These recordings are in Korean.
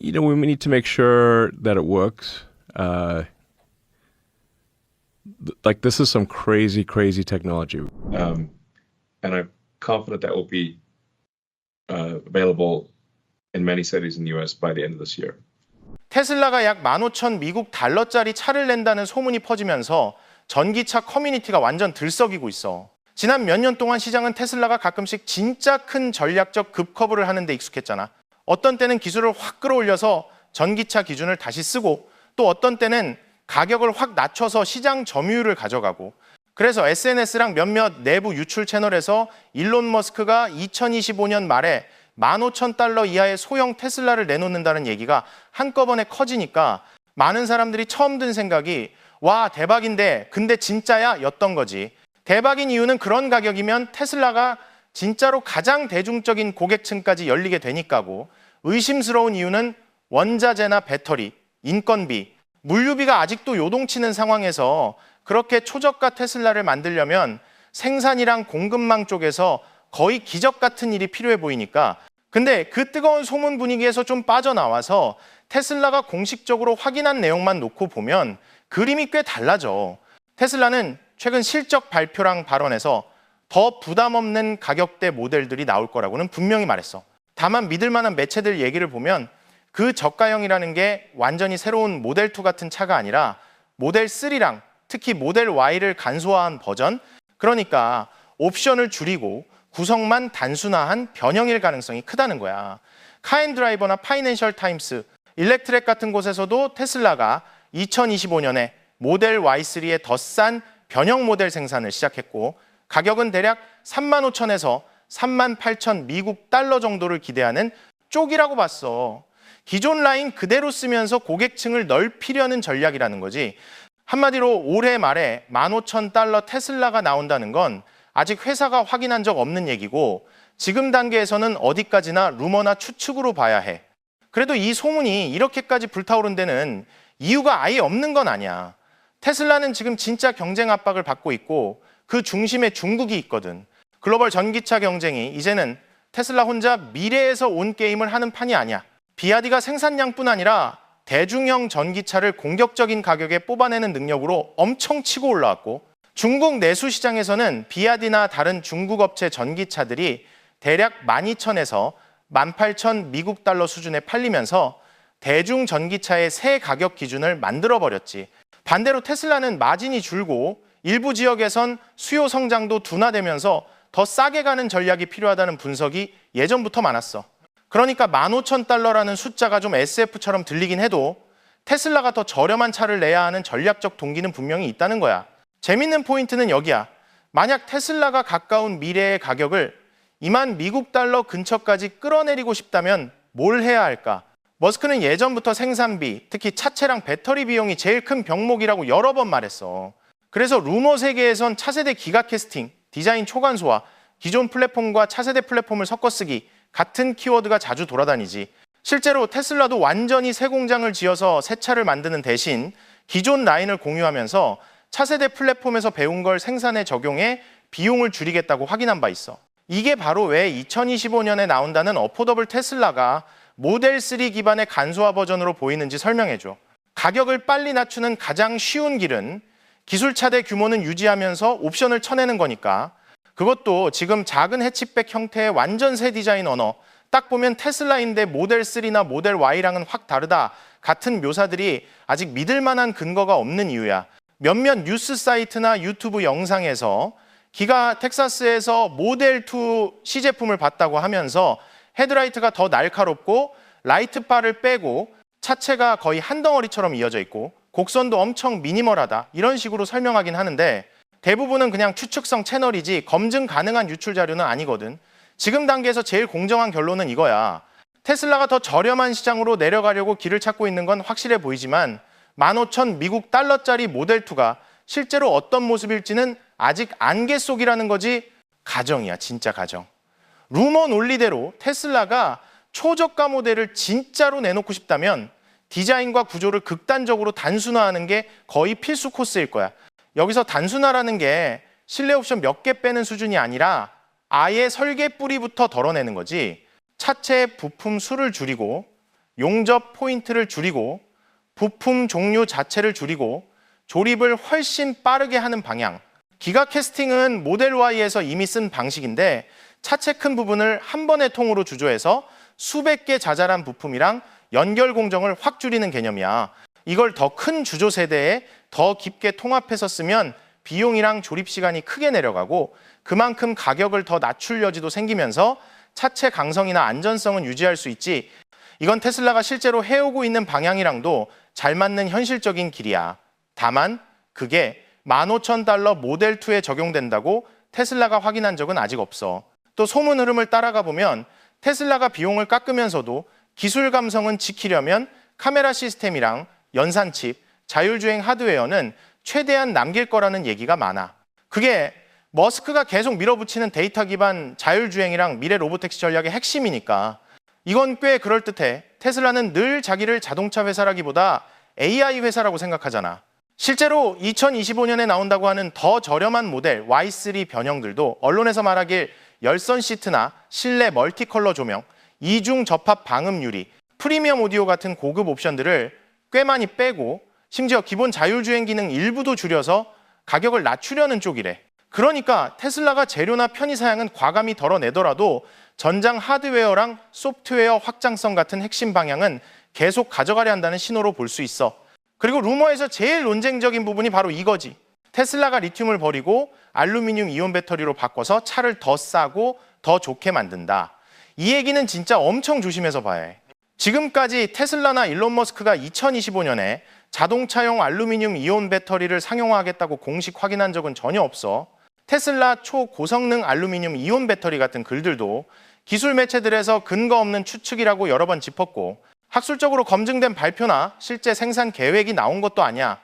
you know, we need to make sure that it works. Uh, th- like this is some crazy, crazy technology. Um, and I'm confident that will be uh, available in many cities in the US by the end of this year. 테슬라가 약 15,000 미국 달러짜리 차를 낸다는 소문이 퍼지면서 전기차 커뮤니티가 완전 들썩이고 있어. 지난 몇 년 동안 시장은 테슬라가 가끔씩 진짜 큰 전략적 급커브를 하는 데 익숙했잖아. 어떤 때는 기술을 확 끌어올려서 전기차 기준을 다시 쓰고 또 어떤 때는 가격을 확 낮춰서 시장 점유율을 가져가고 그래서 SNS랑 몇몇 내부 유출 채널에서 일론 머스크가 2025년 말에 15,000달러 이하의 소형 테슬라를 내놓는다는 얘기가 한꺼번에 커지니까 많은 사람들이 처음 든 생각이 와, 대박인데, 근데 진짜야? 였던 거지. 대박인 이유는 그런 가격이면 테슬라가 진짜로 가장 대중적인 고객층까지 열리게 되니까고 의심스러운 이유는 원자재나 배터리, 인건비, 물류비가 아직도 요동치는 상황에서 그렇게 초저가 테슬라를 만들려면 생산이랑 공급망 쪽에서 거의 기적 같은 일이 필요해 보이니까 근데 그 뜨거운 소문 분위기에서 좀 빠져나와서 테슬라가 공식적으로 확인한 내용만 놓고 보면 그림이 꽤 달라져. 테슬라는 최근 실적 발표랑 발언에서 더 부담 없는 가격대 모델들이 나올 거라고는 분명히 말했어. 다만 믿을 만한 매체들 얘기를 보면 그 저가형이라는 게 완전히 새로운 모델 2 같은 차가 아니라 모델 3랑 특히 모델 Y를 간소화한 버전 그러니까 옵션을 줄이고 구성만 단순화한 변형일 가능성이 크다는 거야. 카엔드라이버나 파이낸셜 타임스, 일렉트렉 같은 곳에서도 테슬라가 2025년에 모델 Y3의 더 싼 변형 모델 생산을 시작했고 가격은 대략 3만 5천에서 3만 8천 미국 달러 정도를 기대하는 쪽이라고 봤어. 기존 라인 그대로 쓰면서 고객층을 넓히려는 전략이라는 거지. 한마디로 올해 말에 15,000달러 테슬라가 나온다는 건 아직 회사가 확인한 적 없는 얘기고 지금 단계에서는 어디까지나 루머나 추측으로 봐야 해. 그래도 이 소문이 이렇게까지 불타오른 데는 이유가 아예 없는 건 아니야. 테슬라는 지금 진짜 경쟁 압박을 받고 있고 그 중심에 중국이 있거든. 글로벌 전기차 경쟁이 이제는 테슬라 혼자 미래에서 온 게임을 하는 판이 아니야. 비아디가 생산량뿐 아니라 대중형 전기차를 공격적인 가격에 뽑아내는 능력으로 엄청 치고 올라왔고 중국 내수 시장에서는 비아디나 다른 중국 업체 전기차들이 대략 12,000에서 18,000 미국 달러 수준에 팔리면서 대중 전기차의 새 가격 기준을 만들어 버렸지. 반대로 테슬라는 마진이 줄고 일부 지역에선 수요 성장도 둔화되면서 더 싸게 가는 전략이 필요하다는 분석이 예전부터 많았어. 그러니까 15,000달러라는 숫자가 좀 SF처럼 들리긴 해도 테슬라가 더 저렴한 차를 내야 하는 전략적 동기는 분명히 있다는 거야. 재밌는 포인트는 여기야. 만약 테슬라가 가까운 미래의 가격을 2만 미국 달러 근처까지 끌어내리고 싶다면 뭘 해야 할까? 머스크는 예전부터 생산비, 특히 차체랑 배터리 비용이 제일 큰 병목이라고 여러 번 말했어. 그래서 루머 세계에선 차세대 기가 캐스팅, 디자인 초간소화, 기존 플랫폼과 차세대 플랫폼을 섞어 쓰기 같은 키워드가 자주 돌아다니지. 실제로 테슬라도 완전히 새 공장을 지어서 새 차를 만드는 대신 기존 라인을 공유하면서 차세대 플랫폼에서 배운 걸 생산에 적용해 비용을 줄이겠다고 확인한 바 있어. 이게 바로 왜 2025년에 나온다는 어포더블 테슬라가 모델 3 기반의 간소화 버전으로 보이는지 설명해줘. 가격을 빨리 낮추는 가장 쉬운 길은 기술 차대 규모는 유지하면서 옵션을 쳐내는 거니까 그것도 지금 작은 해치백 형태의 완전 새 디자인 언어 딱 보면 테슬라인데 모델 3나 모델 Y랑은 확 다르다 같은 묘사들이 아직 믿을 만한 근거가 없는 이유야. 몇몇 뉴스 사이트나 유튜브 영상에서 기가 텍사스에서 모델 2 시제품을 봤다고 하면서 헤드라이트가 더 날카롭고 라이트 바를 빼고 차체가 거의 한 덩어리처럼 이어져 있고 곡선도 엄청 미니멀하다 이런 식으로 설명하긴 하는데 대부분은 그냥 추측성 채널이지 검증 가능한 유출 자료는 아니거든. 지금 단계에서 제일 공정한 결론은 이거야. 테슬라가 더 저렴한 시장으로 내려가려고 길을 찾고 있는 건 확실해 보이지만 15,000 미국 달러짜리 모델 2가 실제로 어떤 모습일지는 아직 안개 속이라는 거지 가정이야, 진짜 가정. 루머 논리대로 테슬라가 초저가 모델을 진짜로 내놓고 싶다면 디자인과 구조를 극단적으로 단순화하는 게 거의 필수 코스일 거야. 여기서 단순화라는 게 실내 옵션 몇 개 빼는 수준이 아니라 아예 설계 뿌리부터 덜어내는 거지. 차체 부품 수를 줄이고 용접 포인트를 줄이고 부품 종류 자체를 줄이고 조립을 훨씬 빠르게 하는 방향. 기가 캐스팅은 모델 Y에서 이미 쓴 방식인데 차체 큰 부분을 한 번의 통으로 주조해서 수백 개 자잘한 부품이랑 연결 공정을 확 줄이는 개념이야. 이걸 더 큰 주조 세대에 더 깊게 통합해서 쓰면 비용이랑 조립 시간이 크게 내려가고 그만큼 가격을 더 낮출 여지도 생기면서 차체 강성이나 안전성은 유지할 수 있지. 이건 테슬라가 실제로 해오고 있는 방향이랑도 잘 맞는 현실적인 길이야. 다만 그게 15,000달러 모델 2에 적용된다고 테슬라가 확인한 적은 아직 없어. 또 소문 흐름을 따라가 보면 테슬라가 비용을 깎으면서도 기술 감성은 지키려면 카메라 시스템이랑 연산 칩, 자율주행 하드웨어는 최대한 남길 거라는 얘기가 많아. 그게 머스크가 계속 밀어붙이는 데이터 기반 자율주행이랑 미래 로보택시 전략의 핵심이니까 이건 꽤 그럴듯해. 테슬라는 늘 자기를 자동차 회사라기보다 AI 회사라고 생각하잖아. 실제로 2025년에 나온다고 하는 더 저렴한 모델 Y3 변형들도 언론에서 말하길 열선 시트나 실내 멀티컬러 조명, 이중 접합 방음 유리, 프리미엄 오디오 같은 고급 옵션들을 꽤 많이 빼고 심지어 기본 자율주행 기능 일부도 줄여서 가격을 낮추려는 쪽이래. 그러니까 테슬라가 재료나 편의 사양은 과감히 덜어내더라도 전장 하드웨어랑 소프트웨어 확장성 같은 핵심 방향은 계속 가져가려 한다는 신호로 볼 수 있어. 그리고 루머에서 제일 논쟁적인 부분이 바로 이거지. 테슬라가 리튬을 버리고 알루미늄 이온 배터리로 바꿔서 차를 더 싸고 더 좋게 만든다. 이 얘기는 진짜 엄청 조심해서 봐야 해. 지금까지 테슬라나 일론 머스크가 2025년에 자동차용 알루미늄 이온 배터리를 상용화하겠다고 공식 확인한 적은 전혀 없어. 테슬라 초고성능 알루미늄 이온 배터리 같은 글들도 기술 매체들에서 근거 없는 추측이라고 여러 번 짚었고 학술적으로 검증된 발표나 실제 생산 계획이 나온 것도 아니야.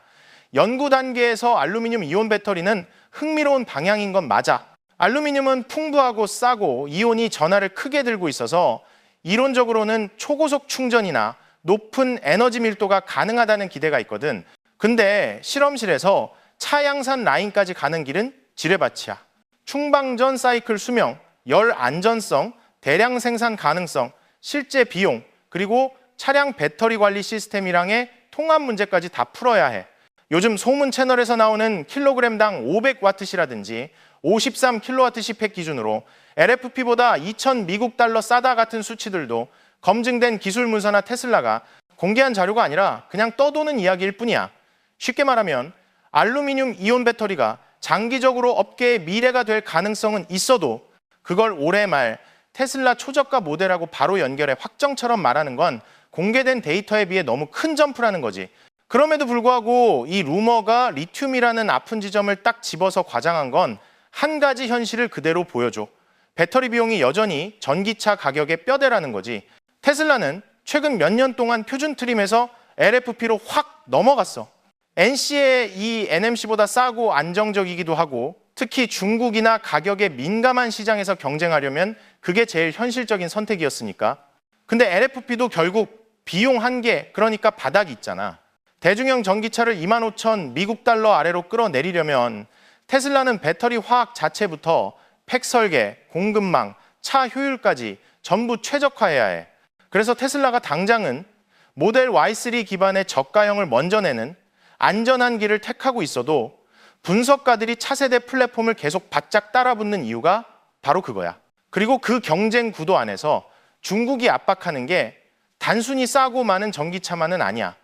연구 단계에서 알루미늄 이온 배터리는 흥미로운 방향인 건 맞아. 알루미늄은 풍부하고 싸고 이온이 전하를 크게 들고 있어서 이론적으로는 초고속 충전이나 높은 에너지 밀도가 가능하다는 기대가 있거든. 근데 실험실에서 차양산 라인까지 가는 길은 지뢰밭이야. 충방전 사이클 수명, 열 안전성, 대량 생산 가능성, 실제 비용, 그리고 차량 배터리 관리 시스템이랑의 통합 문제까지 다 풀어야 해. 요즘 소문 채널에서 나오는 킬로그램당 500와트시라든지 53킬로와트 팩 기준으로 LFP보다 2,000 미국 달러 싸다 같은 수치들도 검증된 기술 문서나 테슬라가 공개한 자료가 아니라 그냥 떠도는 이야기일 뿐이야. 쉽게 말하면 알루미늄 이온 배터리가 장기적으로 업계의 미래가 될 가능성은 있어도 그걸 올해 말 테슬라 초저가 모델하고 바로 연결해 확정처럼 말하는 건 공개된 데이터에 비해 너무 큰 점프라는 거지. 그럼에도 불구하고 이 루머가 리튬이라는 아픈 지점을 딱 집어서 과장한 건 한 가지 현실을 그대로 보여줘. 배터리 비용이 여전히 전기차 가격의 뼈대라는 거지. 테슬라는 최근 몇 년 동안 표준 트림에서 LFP로 확 넘어갔어. NC의 이 NMC보다 싸고 안정적이기도 하고 특히 중국이나 가격에 민감한 시장에서 경쟁하려면 그게 제일 현실적인 선택이었으니까. 근데 LFP도 결국 비용 한계, 그러니까 바닥이 있잖아. 대중형 전기차를 2만 5천 미국 달러 아래로 끌어내리려면 테슬라는 배터리 화학 자체부터 팩 설계, 공급망, 차 효율까지 전부 최적화해야 해. 그래서 테슬라가 당장은 모델 Y3 기반의 저가형을 먼저 내는 안전한 길을 택하고 있어도 분석가들이 차세대 플랫폼을 계속 바짝 따라붙는 이유가 바로 그거야. 그리고 그 경쟁 구도 안에서 중국이 압박하는 게 단순히 싸고 많은 전기차만은 아니야.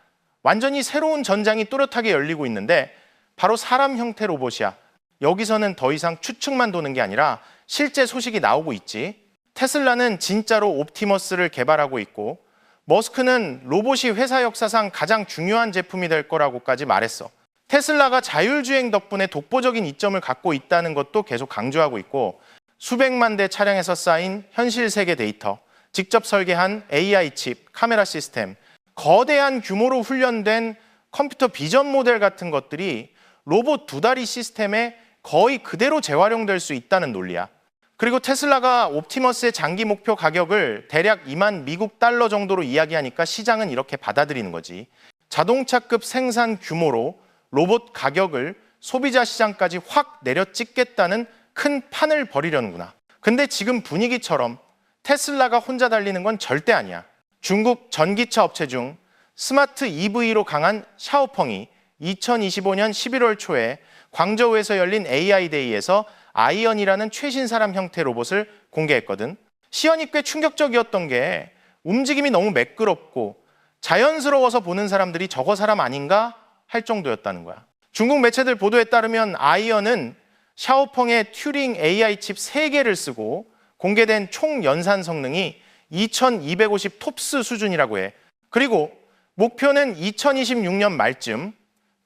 완전히 새로운 전장이 또렷하게 열리고 있는데 바로 사람 형태 로봇이야. 여기서는 더 이상 추측만 도는 게 아니라 실제 소식이 나오고 있지. 테슬라는 진짜로 옵티머스를 개발하고 있고 머스크는 로봇이 회사 역사상 가장 중요한 제품이 될 거라고까지 말했어. 테슬라가 자율주행 덕분에 독보적인 이점을 갖고 있다는 것도 계속 강조하고 있고 수백만 대 차량에서 쌓인 현실 세계 데이터, 직접 설계한 AI 칩, 카메라 시스템, 거대한 규모로 훈련된 컴퓨터 비전 모델 같은 것들이 로봇 두 다리 시스템에 거의 그대로 재활용될 수 있다는 논리야. 그리고 테슬라가 옵티머스의 장기 목표 가격을 대략 2만 미국 달러 정도로 이야기하니까 시장은 이렇게 받아들이는 거지. 자동차급 생산 규모로 로봇 가격을 소비자 시장까지 확 내려 찍겠다는 큰 판을 벌이려는구나. 근데 지금 분위기처럼 테슬라가 혼자 달리는 건 절대 아니야. 중국 전기차 업체 중 스마트 EV로 강한 샤오펑이 2025년 11월 초에 광저우에서 열린 AI 데이에서 아이언이라는 최신 사람 형태 로봇을 공개했거든. 시연이 꽤 충격적이었던 게 움직임이 너무 매끄럽고 자연스러워서 보는 사람들이 저거 사람 아닌가 할 정도였다는 거야. 중국 매체들 보도에 따르면 아이언은 샤오펑의 튜링 AI 칩 3개를 쓰고 공개된 총 연산 성능이 2250 톱스 수준이라고 해. 그리고 목표는 2026년 말쯤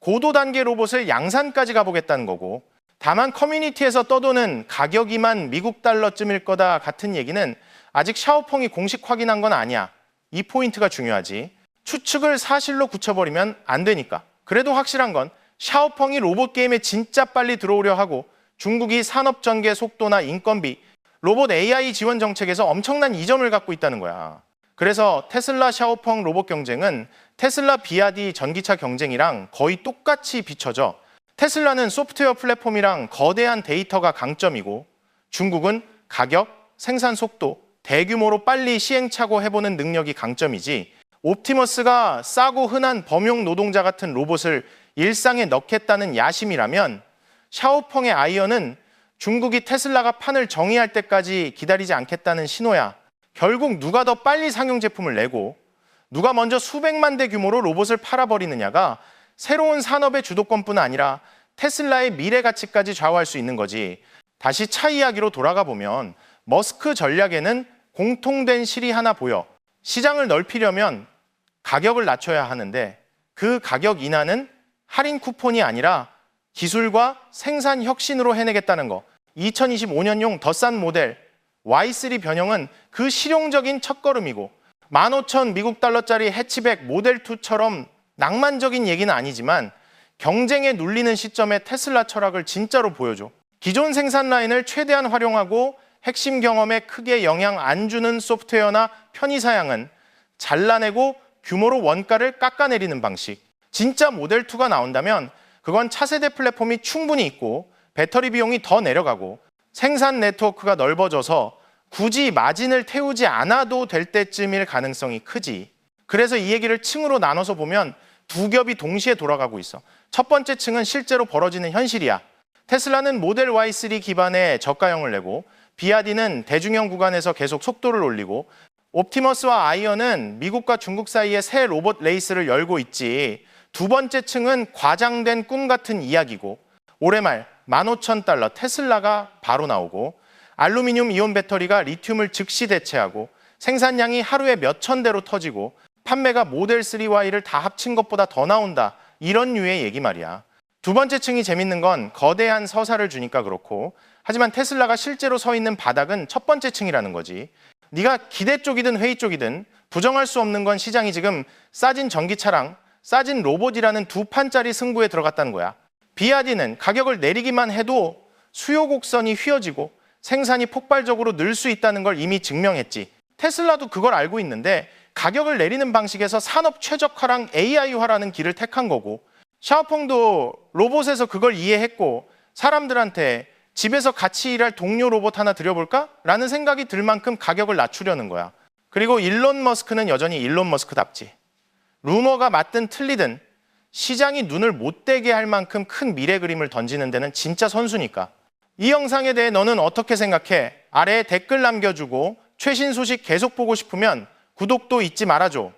고도 단계 로봇을 양산까지 가보겠다는 거고 다만 커뮤니티에서 떠도는 가격이만 미국 달러쯤일 거다 같은 얘기는 아직 샤오펑이 공식 확인한 건 아니야. 이 포인트가 중요하지. 추측을 사실로 굳혀버리면 안 되니까. 그래도 확실한 건 샤오펑이 로봇 게임에 진짜 빨리 들어오려 하고 중국이 산업 전개 속도나 인건비, 로봇 AI 지원 정책에서 엄청난 이점을 갖고 있다는 거야. 그래서 테슬라 샤오펑 로봇 경쟁은 테슬라 비아디 전기차 경쟁이랑 거의 똑같이 비춰져 테슬라는 소프트웨어 플랫폼이랑 거대한 데이터가 강점이고 중국은 가격, 생산 속도, 대규모로 빨리 시행착오 해보는 능력이 강점이지 옵티머스가 싸고 흔한 범용 노동자 같은 로봇을 일상에 넣겠다는 야심이라면 샤오펑의 아이언은 중국이 테슬라가 판을 정의할 때까지 기다리지 않겠다는 신호야. 결국 누가 더 빨리 상용 제품을 내고 누가 먼저 수백만 대 규모로 로봇을 팔아버리느냐가 새로운 산업의 주도권뿐 아니라 테슬라의 미래 가치까지 좌우할 수 있는 거지. 다시 차 이야기로 돌아가 보면 머스크 전략에는 공통된 실이 하나 보여. 시장을 넓히려면 가격을 낮춰야 하는데 그 가격 인하는 할인 쿠폰이 아니라 기술과 생산 혁신으로 해내겠다는 거. 2025년용 더 싼 모델 Y3 변형은 그 실용적인 첫걸음이고 15,000 미국 달러짜리 해치백 모델 2처럼 낭만적인 얘기는 아니지만 경쟁에 눌리는 시점에 테슬라 철학을 진짜로 보여줘. 기존 생산 라인을 최대한 활용하고 핵심 경험에 크게 영향 안 주는 소프트웨어나 편의 사양은 잘라내고 규모로 원가를 깎아내리는 방식. 진짜 모델 2가 나온다면 그건 차세대 플랫폼이 충분히 있고 배터리 비용이 더 내려가고 생산 네트워크가 넓어져서 굳이 마진을 태우지 않아도 될 때쯤일 가능성이 크지. 그래서 이 얘기를 층으로 나눠서 보면 두 겹이 동시에 돌아가고 있어. 첫 번째 층은 실제로 벌어지는 현실이야. 테슬라는 모델 Y3 기반의 저가형을 내고 비아디는 대중형 구간에서 계속 속도를 올리고 옵티머스와 아이언은 미국과 중국 사이에 새 로봇 레이스를 열고 있지. 두 번째 층은 과장된 꿈 같은 이야기고 올해 말 15,000달러 테슬라가 바로 나오고 알루미늄 이온 배터리가 리튬을 즉시 대체하고 생산량이 하루에 몇천 대로 터지고 판매가 모델 3Y를 다 합친 것보다 더 나온다. 이런 류의 얘기 말이야. 두 번째 층이 재밌는 건 거대한 서사를 주니까 그렇고 하지만 테슬라가 실제로 서 있는 바닥은 첫 번째 층이라는 거지. 네가 기대 쪽이든 회의 쪽이든 부정할 수 없는 건 시장이 지금 싸진 전기차랑 싸진 로봇이라는 두 판짜리 승부에 들어갔다는 거야. 비아디는 가격을 내리기만 해도 수요 곡선이 휘어지고 생산이 폭발적으로 늘 수 있다는 걸 이미 증명했지. 테슬라도 그걸 알고 있는데 가격을 내리는 방식에서 산업 최적화랑 AI화라는 길을 택한 거고 샤오펑도 로봇에서 그걸 이해했고 사람들한테 집에서 같이 일할 동료 로봇 하나 들여볼까? 라는 생각이 들 만큼 가격을 낮추려는 거야. 그리고 일론 머스크는 여전히 일론 머스크답지. 루머가 맞든 틀리든 시장이 눈을 못 떼게 할 만큼 큰 미래 그림을 던지는 데는 진짜 선수니까. 이 영상에 대해 너는 어떻게 생각해? 아래에 댓글 남겨주고 최신 소식 계속 보고 싶으면 구독도 잊지 말아줘.